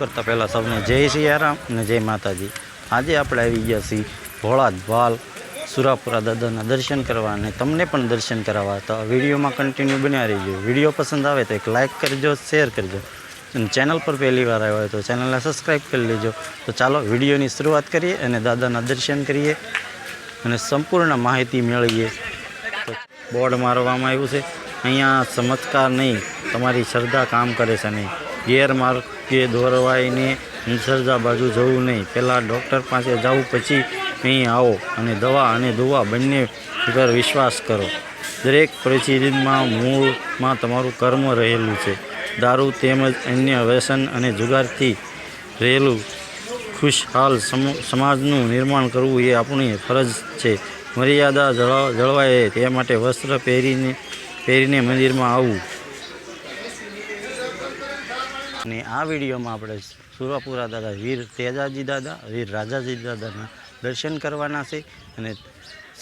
કરતાં પહેલાં સૌને જય સિયારામ અને જય માતાજી. આજે આપણે આવી ગયા છીએ ભોળાદ વાલ સુરાપુરા દાદાના દર્શન કરવા અને તમને પણ દર્શન કરાવવા. તો વિડીયોમાં કન્ટિન્યુ બન્યા રહીજો. વીડિયો પસંદ આવે તો એક લાઇક કરજો શેર કરજો. અને ચેનલ પર પહેલી વાર આવ્યો હોય તો ચેનલને સબસ્ક્રાઈબ કરી લેજો. તો ચાલો વિડીયોની શરૂઆત કરીએ અને દાદાના દર્શન કરીએ અને સંપૂર્ણ માહિતી મેળવીએ. બોર્ડ મારવામાં આવ્યું છે. અહીંયા ચમત્કાર નહીં. તમારી શ્રદ્ધા કામ કરે છે નહીં. ગેરમાર્ગે દોરવાઈને નિસર્જા બાજુ જવું નહીં. પહેલાં ડૉક્ટર પાસે જાઓ પછી અહીં આવો અને દવા અને દુવા બંને પર વિશ્વાસ કરો. દરેક પરિસ્થિતિમાં મૂળમાં તમારું કર્મ રહેલું છે. દારૂ તેમજ અન્ય વ્યસન અને જુગારથી રહેલું ખુશહાલ સમ- સમાજનું નિર્માણ કરવું એ આપણી ફરજ છે. મર્યાદા જળવા, જળવાય તે માટે વસ્ત્ર પહેરીને પહેરીને મંદિરમાં આવવું અને આ વિડીયોમાં આપણે સુરાપુરા દાદા વીર તેજાજી દાદા, વીર રાજાજી દાદાના દર્શન કરવાના છે અને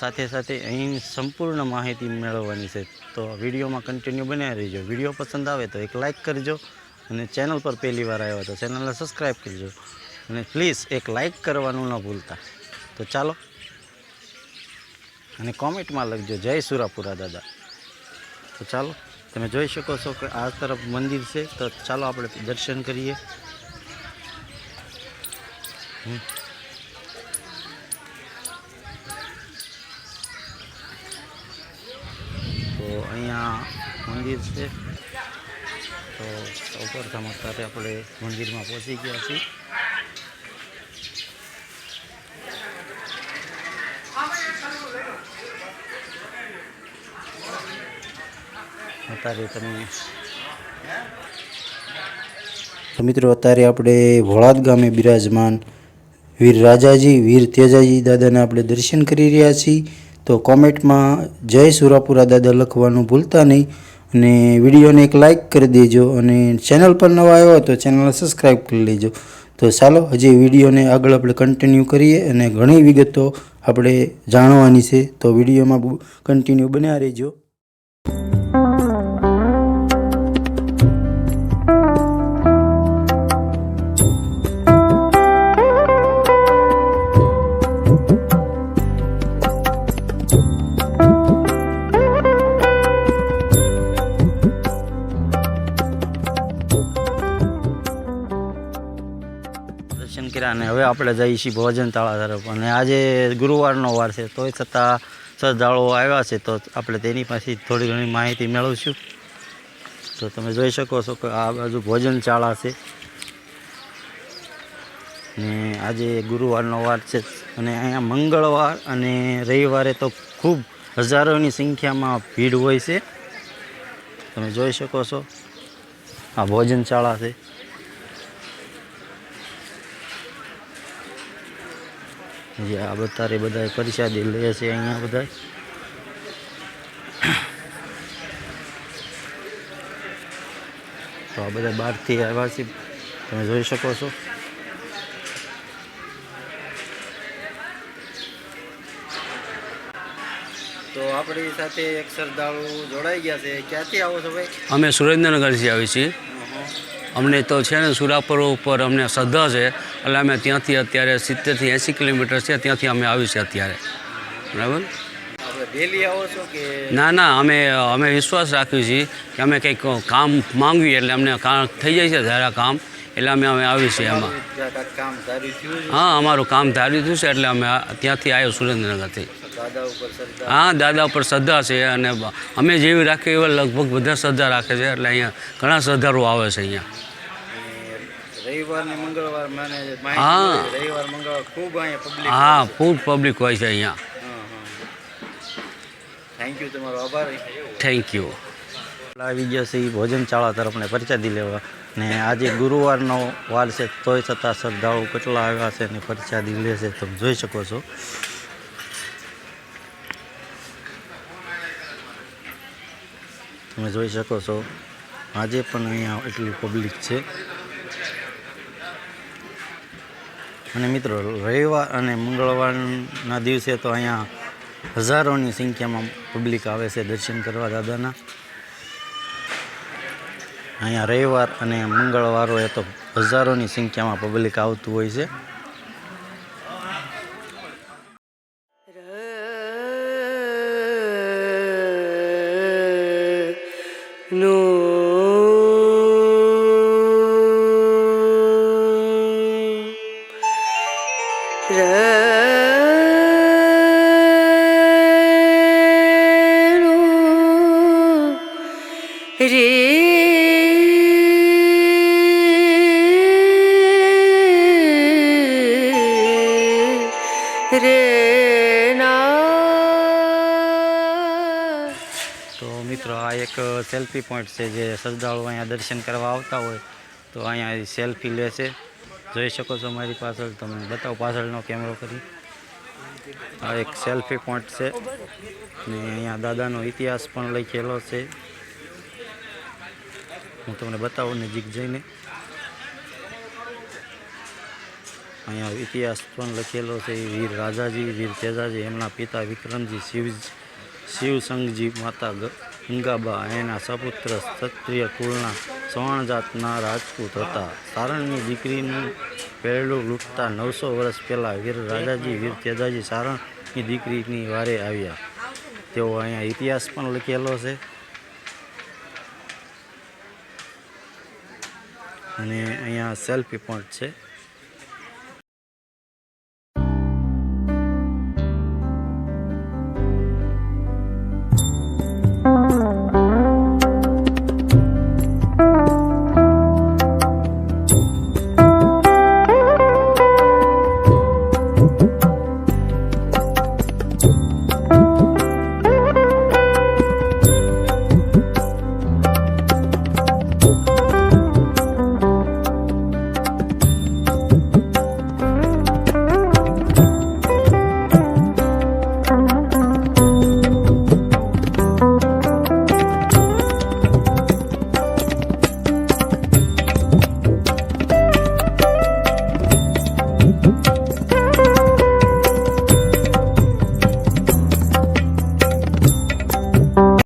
સાથે સાથે અહીં સંપૂર્ણ માહિતી મેળવવાની છે. તો વિડીયોમાં કન્ટિન્યુ બન્યા રહીજો. વીડિયો પસંદ આવે તો એક લાઇક કરજો અને ચેનલ પર પહેલી વાર આવ્યા તો ચેનલને સબસ્ક્રાઈબ કરજો. અને પ્લીઝ એક લાઇક કરવાનું ન ભૂલતા. તો ચાલો. અને કોમેન્ટમાં લખજો, જય સુરાપુરા દાદા. તો ચાલો. તમે જોઈ શકો છો કે આ તરફ મંદિર છે, તો ચાલો આપણે દર્શન કરીએ. તો અહીંયા મંદિર છે. તો સૌપ્રથમ અત્યારે આપણે મંદિરમાં પહોંચી ગયા છીએ. તો મિત્રો, અત્યારે આપણે ભોળાદ ગામે બિરાજમાન વીર રાજાજી, વીર તેજાજી દાદાના આપણે દર્શન કરી રહ્યા છીએ. તો કોમેન્ટમાં જય સુરાપુરા દાદા લખવાનું ભૂલતા નહીં અને વિડીયોને એક લાઇક કરી દેજો અને ચેનલ પર નવા આવ્યો તો ચેનલને સબસ્ક્રાઈબ કરી લેજો. તો ચાલો, હજી વિડીયોને આગળ આપણે કન્ટિન્યુ કરીએ અને ઘણી વિગતો આપણે જાણવાની છે. તો વિડીયોમાં કન્ટિન્યુ બન્યા રહેજો. કર્યા અને હવે આપણે જઈએ છીએ ભોજન તાળા તરફ. અને આજે ગુરુવારનો વાર છે, તોય છતાં શ્રદ્ધાળુઓ આવ્યા છે, તો આપણે તેની પાસેથી થોડી ઘણી માહિતી મેળવીશું. તો તમે જોઈ શકો છો કે આ બાજુ ભોજન ચાળા છે. ને આજે ગુરુવારનો વાર છે અને અહીંયા મંગળવાર અને રવિવારે તો ખૂબ હજારોની સંખ્યામાં ભીડ હોય છે. તમે જોઈ શકો છો આ ભોજનશાળા છે. જે આ બતારે બધા પરિસાદી લે છે અહીંયા બધા તો આ બધા બહારથી આવ્યા છે. તમે જોઈ શકો છો. તો આપણી સાથે એક શ્રદ્ધાળુ જોડાઈ ગયા છે. ક્યાંથી આવો છો ભાઈ? અમે સુરેન્દ્રનગરથી આવીએ છીએ. અમને તો છે ને સુરાપુર ઉપર અમને શ્રદ્ધા છે. એટલે અમે ત્યાંથી અત્યારે સિત્તેરથી એંસી કિલોમીટર છે ત્યાંથી અમે આવી છે અત્યારે. બરાબર? ના ના અમે અમે વિશ્વાસ રાખીએ છીએ કે અમે કંઈક કામ માંગીએ એટલે અમને થઈ જાય છે ધારા કામ. એટલે અમે અમે આવી છીએ એમાં. હા અમારું કામ ધાર્યું થયું છે એટલે અમે ત્યાંથી આવ્યો સુરેન્દ્રનગરથી. હા દાદા ઉપર શ્રદ્ધા છે અને અમે જેવી રાખીએ એવા લગભગ બધા શ્રદ્ધા રાખે છે. એટલે અહીંયા ઘણા શ્રદ્ધાળુઓ આવે છે અહીંયા અને રવિવાર ને મંગળવાર મને માહિતી હા. મળી. રવિવાર મંગળવાર ખૂબ પબ્લિક હા ખૂબ પબ્લિક હોય છે અહીંયા. થેન્ક યુ તમારો આભાર. થેન્ક યુ આવી ગયા છે એ ભોજન ચાળા તરફ ને પરચાદી લેવા. ને આજે ગુરુવારનો વાર છે તોય છતાં શ્રદ્ધાળુ કેટલા આવ્યા છે ને પરચાદી લે છે તમે જોઈ શકો છો. તમે જોઈ શકો છો. આજે પણ અહીંયા એટલી પબ્લિક છે. અને મિત્રો, રવિવાર અને મંગળવારના દિવસે તો અહીંયા હજારોની સંખ્યામાં પબ્લિક આવે છે દર્શન કરવા દાદાના. અહીંયા રવિવાર અને મંગળવારો એ તો હજારોની સંખ્યામાં પબ્લિક આવતું હોય છે. નો રે રે ના તો મિત્રો આ એક સેલ્ફી પોઈન્ટ છે જે શ્રદ્ધાળુઓ અહીંયા દર્શન કરવા આવતા હોય, તો અહીંયા સેલ્ફી લે છે. જોઈ શકો છો મારી પાછળ તમે બતાવો, પાછળનો કેમેરો કરી. આ એક સેલ્ફી પોઈન્ટ છે. ને અહીંયા દાદાનો ઇતિહાસ પણ લખેલો છે. હું તમને બતાવું નજીક જઈને. અહીંયા ઇતિહાસ પણ લખેલો છે વીર રાજાજી, વીર તેજાજી, એમના પિતા વિક્રમજી શિવ શિવસંગજી, માતા ગંગાબા, એના સપુત્ર ક્ષત્રિય કુળના સવર્ણ જાતના રાજપૂત હતા. સારણની દીકરીનું પહેલું લૂંટતા નવસો વર્ષ પહેલાં વીર રાજાજી, વીર તેજાજી સારણની દીકરીની વારે આવ્યા. તેઓ અહીંયા ઇતિહાસ પણ લખેલો છે. અને અહીંયા સેલ્ફી પોઈન્ટ છે.